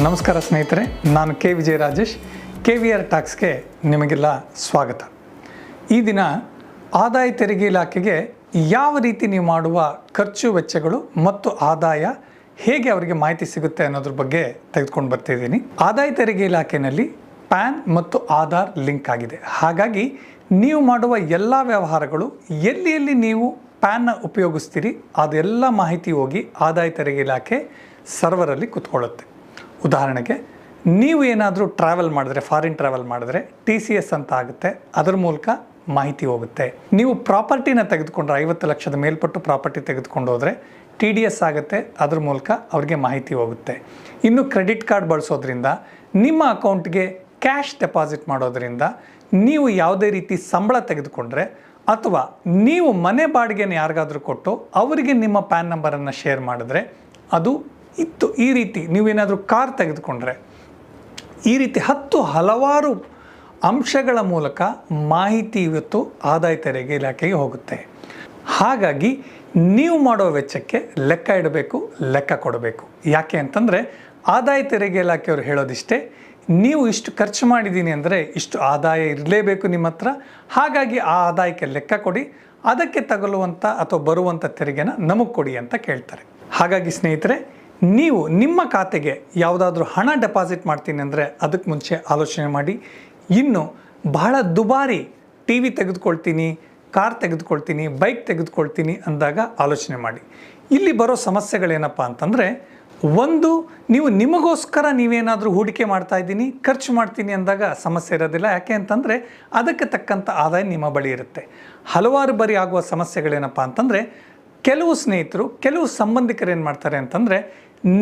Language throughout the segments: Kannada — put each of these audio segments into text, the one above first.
ನಮಸ್ಕಾರ ಸ್ನೇಹಿತರೆ, ನಾನು K. Vijaya Rajesh K V R ಟ್ಯಾಕ್ಸ್ಗೆ ನಿಮಗೆಲ್ಲ ಸ್ವಾಗತ. ಈ ದಿನ ಆದಾಯ ತೆರಿಗೆ ಇಲಾಖೆಗೆ ಯಾವ ರೀತಿ ನೀವು ಮಾಡುವ ಖರ್ಚು ವೆಚ್ಚಗಳು ಮತ್ತು ಆದಾಯ ಹೇಗೆ ಅವರಿಗೆ ಮಾಹಿತಿ ಸಿಗುತ್ತೆ ಅನ್ನೋದ್ರ ಬಗ್ಗೆ ತೆಗೆದುಕೊಂಡು ಬರ್ತಿದ್ದೀನಿ ಆದಾಯ ತೆರಿಗೆ ಇಲಾಖೆಯಲ್ಲಿ ಪ್ಯಾನ್ ಮತ್ತು ಆಧಾರ್ ಲಿಂಕ್ ಆಗಿದೆ. ಹಾಗಾಗಿ ನೀವು ಮಾಡುವ ಎಲ್ಲ ವ್ಯವಹಾರಗಳು ಎಲ್ಲಿ ಎಲ್ಲಿ ನೀವು ಪ್ಯಾನ್ನ ಉಪಯೋಗಿಸ್ತೀರಿ ಅದೆಲ್ಲ ಮಾಹಿತಿ ಹೋಗಿ ಆದಾಯ ತೆರಿಗೆ ಇಲಾಖೆ ಸರ್ವರಲ್ಲಿ ಕುತ್ಕೊಳ್ಳುತ್ತೆ. ಉದಾಹರಣೆಗೆ, ನೀವು ಏನಾದರೂ ಟ್ರಾವೆಲ್ ಮಾಡಿದ್ರೆ ಫಾರಿನ್ ಟ್ರಾವೆಲ್ ಮಾಡಿದ್ರೆ ಟಿ ಸಿ ಎಸ್ ಅಂತ ಆಗುತ್ತೆ. ಅದರ ಮೂಲಕ ಮಾಹಿತಿ ಹೋಗುತ್ತೆ. ನೀವು ಪ್ರಾಪರ್ಟಿನ ತೆಗೆದುಕೊಂಡ್ರೆ, ಐವತ್ತು ಲಕ್ಷದ ಮೇಲ್ಪಟ್ಟು ಪ್ರಾಪರ್ಟಿ ತೆಗೆದುಕೊಂಡು ಹೋದರೆ ಟಿ ಡಿ ಎಸ್ ಆಗುತ್ತೆ. ಅದ್ರ ಮೂಲಕ ಅವ್ರಿಗೆ ಮಾಹಿತಿ ಹೋಗುತ್ತೆ. ಇನ್ನು ಕ್ರೆಡಿಟ್ ಕಾರ್ಡ್ ಬಳಸೋದ್ರಿಂದ, ನಿಮ್ಮ ಅಕೌಂಟ್ಗೆ ಕ್ಯಾಶ್ ಡೆಪಾಸಿಟ್ ಮಾಡೋದ್ರಿಂದ, ನೀವು ಯಾವುದೇ ರೀತಿ ಸಂಬಳ ತೆಗೆದುಕೊಂಡ್ರೆ, ಅಥವಾ ನೀವು ಮನೆ ಬಾಡಿಗೆನ ಯಾರಿಗಾದರೂ ಕೊಟ್ಟು, ಅವರಿಗೆ ನಿಮ್ಮ ಪ್ಯಾನ್ ನಂಬರನ್ನು ಶೇರ್ ಮಾಡಿದ್ರೆ, ಅದು ಇತ್ತು. ಈ ರೀತಿ ನೀವೇನಾದರೂ ಕಾರ್ ತೆಗೆದುಕೊಂಡ್ರೆ, ಈ ರೀತಿ ಹತ್ತು ಹಲವಾರು ಅಂಶಗಳ ಮೂಲಕ ಮಾಹಿತಿ ಇವತ್ತು ಆದಾಯ ತೆರಿಗೆ ಇಲಾಖೆಗೆ ಹೋಗುತ್ತೆ. ಹಾಗಾಗಿ ನೀವು ಮಾಡೋ ವೆಚ್ಚಕ್ಕೆ ಲೆಕ್ಕ ಇಡಬೇಕು, ಲೆಕ್ಕ ಕೊಡಬೇಕು. ಯಾಕೆ ಅಂತಂದರೆ ಆದಾಯ ತೆರಿಗೆ ಇಲಾಖೆಯವರು ಹೇಳೋದಿಷ್ಟೇ, ನೀವು ಇಷ್ಟು ಖರ್ಚು ಮಾಡಿದ್ದೀನಿ ಅಂದರೆ ಇಷ್ಟು ಆದಾಯ ಇರಲೇಬೇಕು ನಿಮ್ಮ ಹತ್ರ. ಹಾಗಾಗಿ ಆ ಆದಾಯಕ್ಕೆ ಲೆಕ್ಕ ಕೊಡಿ, ಅದಕ್ಕೆ ತಗಲುವಂಥ ಅಥವಾ ಬರುವಂಥ ತೆರಿಗೆನ ನಮಗೆ ಕೊಡಿ ಅಂತ ಕೇಳ್ತಾರೆ. ಹಾಗಾಗಿ ಸ್ನೇಹಿತರೆ ನೀವು ನಿಮ್ಮ ಖಾತೆಗೆ ಯಾವುದಾದ್ರೂ ಹಣ ಡೆಪಾಸಿಟ್ ಮಾಡ್ತೀನಿ ಅಂದರೆ ಅದಕ್ಕೆ ಮುಂಚೆ ಆಲೋಚನೆ ಮಾಡಿ. ಇನ್ನು ಬಹಳ ದುಬಾರಿ ಟಿ ವಿ ತೆಗೆದುಕೊಳ್ತೀನಿ, ಕಾರ್ ತೆಗೆದುಕೊಳ್ತೀನಿ, ಬೈಕ್ ತೆಗೆದುಕೊಳ್ತೀನಿ ಅಂದಾಗ ಆಲೋಚನೆ ಮಾಡಿ. ಇಲ್ಲಿ ಬರೋ ಸಮಸ್ಯೆಗಳೇನಪ್ಪ ಅಂತಂದರೆ, ಒಂದು, ನೀವು ನಿಮಗೋಸ್ಕರ ನೀವೇನಾದರೂ ಹೂಡಿಕೆ ಮಾಡ್ತಾ ಇದ್ದೀನಿ, ಖರ್ಚು ಮಾಡ್ತೀನಿ ಅಂದಾಗ ಸಮಸ್ಯೆ ಇರೋದಿಲ್ಲ. ಯಾಕೆ ಅಂತಂದರೆ, ಅದಕ್ಕೆ ತಕ್ಕಂಥ ಆದಾಯ ನಿಮ್ಮ ಬಳಿ ಇರುತ್ತೆ. ಹಲವಾರು ಬಾರಿ ಆಗುವ ಸಮಸ್ಯೆಗಳೇನಪ್ಪ ಅಂತಂದರೆ, ಕೆಲವು ಸ್ನೇಹಿತರು, ಕೆಲವು ಸಂಬಂಧಿಕರು ಏನು ಮಾಡ್ತಾರೆ ಅಂತಂದರೆ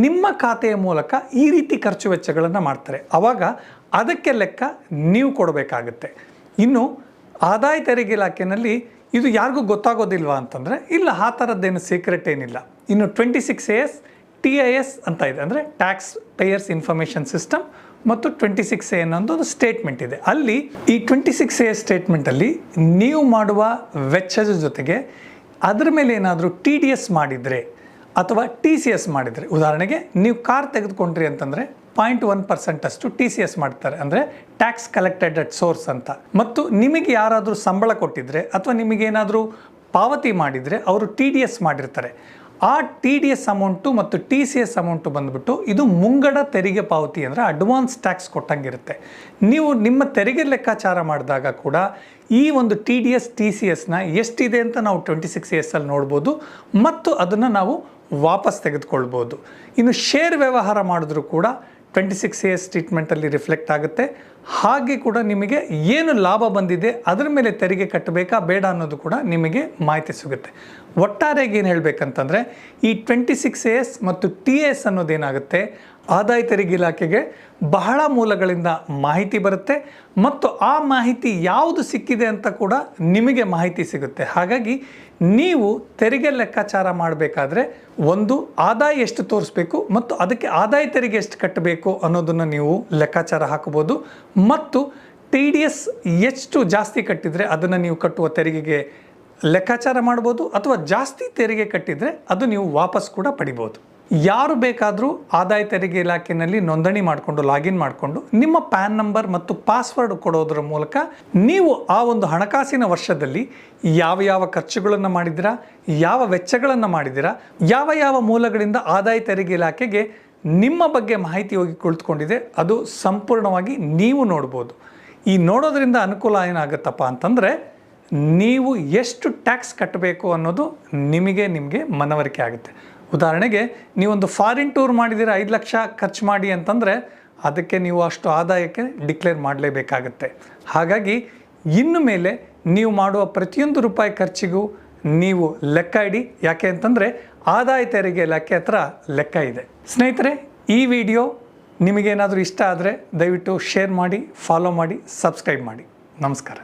ನಿಮ್ಮ ಖಾತೆಯ ಮೂಲಕ ಈ ರೀತಿ ಖರ್ಚು ವೆಚ್ಚಗಳನ್ನು ಮಾಡ್ತಾರೆ. ಆವಾಗ ಅದಕ್ಕೆ ಲೆಕ್ಕ ನೀವು ಕೊಡಬೇಕಾಗುತ್ತೆ. ಇನ್ನು ಆದಾಯ ತೆರಿಗೆ ಇಲಾಖೆಯಲ್ಲಿ ಇದು ಯಾರಿಗೂ ಗೊತ್ತಾಗೋದಿಲ್ವಾ ಅಂತಂದರೆ, ಇಲ್ಲ ಆ ಥರದ್ದೇನು ಸೀಕ್ರೆಟ್ ಏನಿಲ್ಲ. ಇನ್ನು twenty six A S T I S ಅಂತ ಇದೆ. ಅಂದರೆ ಟ್ಯಾಕ್ಸ್ ಪೇಯರ್ಸ್ ಇನ್ಫಾರ್ಮೇಷನ್ ಸಿಸ್ಟಮ್ ಮತ್ತು ಟ್ವೆಂಟಿ ಸಿಕ್ಸ್ ಎ ಅನ್ನೋದು ಒಂದು ಸ್ಟೇಟ್ಮೆಂಟ್ ಇದೆ. ಅಲ್ಲಿ ಈ ಟ್ವೆಂಟಿ ಸಿಕ್ಸ್ ಎ ಸ್ಟೇಟ್ಮೆಂಟಲ್ಲಿ ನೀವು ಮಾಡುವ ವೆಚ್ಚದ ಜೊತೆಗೆ ಅದರ ಮೇಲೆ ಏನಾದರೂ ಟಿ ಡಿ ಎಸ್ ಮಾಡಿದರೆ ಅಥವಾ ಟಿ ಸಿ ಎಸ್ ಮಾಡಿದರೆ, ಉದಾಹರಣೆಗೆ ನೀವು ಕಾರ್ ತೆಗೆದುಕೊಂಡ್ರಿ ಅಂತಂದರೆ ಪಾಯಿಂಟ್ ಒನ್ ಪರ್ಸೆಂಟ್ ಅಷ್ಟು ಟಿ ಸಿ ಎಸ್ ಮಾಡ್ತಾರೆ, ಅಂದರೆ ಟ್ಯಾಕ್ಸ್ ಕಲೆಕ್ಟೆಡ್ ಅಟ್ ಸೋರ್ಸ್ ಅಂತ. ಮತ್ತು ನಿಮಗೆ ಯಾರಾದರೂ ಸಂಬಳ ಕೊಟ್ಟಿದ್ರೆ ಅಥವಾ ನಿಮಗೇನಾದರೂ ಪಾವತಿ ಮಾಡಿದರೆ ಅವರು ಟಿ ಡಿ ಎಸ್ ಮಾಡಿರ್ತಾರೆ. ಆ ಟಿ ಡಿ ಎಸ್ ಅಮೌಂಟು ಮತ್ತು ಟಿ ಸಿ ಎಸ್ ಅಮೌಂಟು ಬಂದುಬಿಟ್ಟು ಇದು ಮುಂಗಡ ತೆರಿಗೆ ಪಾವತಿ ಅಂದರೆ ಅಡ್ವಾನ್ಸ್ ಟ್ಯಾಕ್ಸ್ ಕೊಟ್ಟಂಗಿರುತ್ತೆ. ನೀವು ನಿಮ್ಮ ತೆರಿಗೆ ಲೆಕ್ಕಾಚಾರ ಮಾಡಿದಾಗ ಕೂಡ ಈ ಒಂದು T D S T C ಎಸ್ನ ಎಷ್ಟಿದೆ ಅಂತ ನಾವು ಟ್ವೆಂಟಿ ಸಿಕ್ಸ್ ಅಲ್ಲಿ ನೋಡ್ಬೋದು. ಮತ್ತು ಅದನ್ನು ನಾವು ವಾಪಸ್ ತೆಗೆದುಕೊಳ್ಬೋದು. ಇನ್ನು ಶೇರ್ ವ್ಯವಹಾರ ಮಾಡಿದ್ರೂ ಕೂಡ ಟ್ವೆಂಟಿ ಸಿಕ್ಸ್ ಎಸ್ ಟ್ರೀಟ್ಮೆಂಟಲ್ಲಿ ರಿಫ್ಲೆಕ್ಟ್ ಆಗುತ್ತೆ. ಹಾಗೆ ಕೂಡ ನಿಮಗೆ ಏನು ಲಾಭ ಬಂದಿದೆ ಅದರ ಮೇಲೆ ತೆರಿಗೆ ಕಟ್ಟಬೇಕಾ ಬೇಡ ಅನ್ನೋದು ಕೂಡ ನಿಮಗೆ ಮಾಹಿತಿ ಸಿಗುತ್ತೆ. ಒಟ್ಟಾರೆಗೆ ಏನು ಹೇಳಬೇಕಂತಂದರೆ ಈ ಟ್ವೆಂಟಿ ಸಿಕ್ಸ್ ಎಸ್ ಮತ್ತು ಟಿ ಎಸ್ ಅನ್ನೋದೇನಾಗುತ್ತೆ ಆದಾಯ ತೆರಿಗೆ ಇಲಾಖೆಗೆ ಬಹಳ ಮೂಲಗಳಿಂದ ಮಾಹಿತಿ ಬರುತ್ತೆ ಮತ್ತು ಆ ಮಾಹಿತಿ ಯಾವುದು ಸಿಕ್ಕಿದೆ ಅಂತ ಕೂಡ ನಿಮಗೆ ಮಾಹಿತಿ ಸಿಗುತ್ತೆ. ಹಾಗಾಗಿ ನೀವು ತೆರಿಗೆ ಲೆಕ್ಕಾಚಾರ ಮಾಡಬೇಕಾದ್ರೆ ಒಂದು, ಆದಾಯ ಎಷ್ಟು ತೋರಿಸ್ಬೇಕು ಮತ್ತು ಅದಕ್ಕೆ ಆದಾಯ ತೆರಿಗೆ ಎಷ್ಟು ಕಟ್ಟಬೇಕು ಅನ್ನೋದನ್ನು ನೀವು ಲೆಕ್ಕಾಚಾರ ಹಾಕಬಹುದು. ಮತ್ತು ಟಿ ಡಿ ಎಸ್ ಎಷ್ಟು ಜಾಸ್ತಿ ಕಟ್ಟಿದರೆ ಅದನ್ನು ನೀವು ಕಟ್ಟುವ ತೆರಿಗೆಗೆ ಲೆಕ್ಕಾಚಾರ ಮಾಡ್ಬೋದು ಅಥವಾ ಜಾಸ್ತಿ ತೆರಿಗೆ ಕಟ್ಟಿದರೆ ಅದು ನೀವು ವಾಪಸ್ ಕೂಡ ಪಡಿಬೋದು. ಯಾರು ಬೇಕಾದರೂ ಆದಾಯ ತೆರಿಗೆ ಇಲಾಖೆಯಲ್ಲಿ ನೋಂದಣಿ ಮಾಡಿಕೊಂಡು ಲಾಗಿನ್ ಮಾಡಿಕೊಂಡು ನಿಮ್ಮ ಪ್ಯಾನ್ ನಂಬರ್ ಮತ್ತು ಪಾಸ್ವರ್ಡ್ ಕೊಡೋದ್ರ ಮೂಲಕ ನೀವು ಆ ಒಂದು ಹಣಕಾಸಿನ ವರ್ಷದಲ್ಲಿ ಯಾವ ಯಾವ ಖರ್ಚುಗಳನ್ನು ಮಾಡಿದಿರಾ ಯಾವ ವೆಚ್ಚಗಳನ್ನು ಮಾಡಿದಿರಾ ಯಾವ ಯಾವ ಮೂಲಗಳಿಂದ ಆದಾಯ ತೆರಿಗೆ ಇಲಾಖೆಗೆ ನಿಮ್ಮ ಬಗ್ಗೆ ಮಾಹಿತಿ ಹೋಗಿ ಕುಳಿತುಕೊಂಡಿದೆ, ಅದು ಸಂಪೂರ್ಣವಾಗಿ ನೀವು ನೋಡ್ಬೋದು. ಈ ನೋಡೋದರಿಂದ ಅನುಕೂಲ ಏನಾಗುತ್ತಪ್ಪ ಅಂತಂದರೆ, ನೀವು ಎಷ್ಟು ಟ್ಯಾಕ್ಸ್ ಕಟ್ಟಬೇಕು ಅನ್ನೋದು ನಿಮಗೆ ನಿಮಗೆ ಮನವರಿಕೆ ಆಗುತ್ತೆ. ಉದಾಹರಣೆಗೆ, ನೀವೊಂದು ಫಾರಿನ್ ಟೂರ್ ಮಾಡಿದಿರ ಐದು ಲಕ್ಷ ಖರ್ಚು ಮಾಡಿ ಅಂತಂದರೆ, ಅದಕ್ಕೆ ನೀವು ಅಷ್ಟು ಆದಾಯಕ್ಕೆ ಡಿಕ್ಲೇರ್ ಮಾಡಲೇಬೇಕಾಗತ್ತೆ. ಹಾಗಾಗಿ, ಇನ್ನು ಮೇಲೆ ನೀವು ಮಾಡುವ ಪ್ರತಿಯೊಂದು ರೂಪಾಯಿ ಖರ್ಚಿಗೂ ನೀವು ಲೆಕ್ಕ ಇಡಿ. ಯಾಕೆ ಅಂತಂದರೆ ಆದಾಯ ತೆರಿಗೆ ಇಲಾಖೆ ಹತ್ರ ಲೆಕ್ಕ ಇದೆ. ಸ್ನೇಹಿತರೆ, ಈ ವಿಡಿಯೋ ನಿಮಗೇನಾದರೂ ಇಷ್ಟ ಆದರೆ ದಯವಿಟ್ಟು ಶೇರ್ ಮಾಡಿ ಫಾಲೋ ಮಾಡಿ ಸಬ್ಸ್ಕ್ರೈಬ್ ಮಾಡಿ. ನಮಸ್ಕಾರ.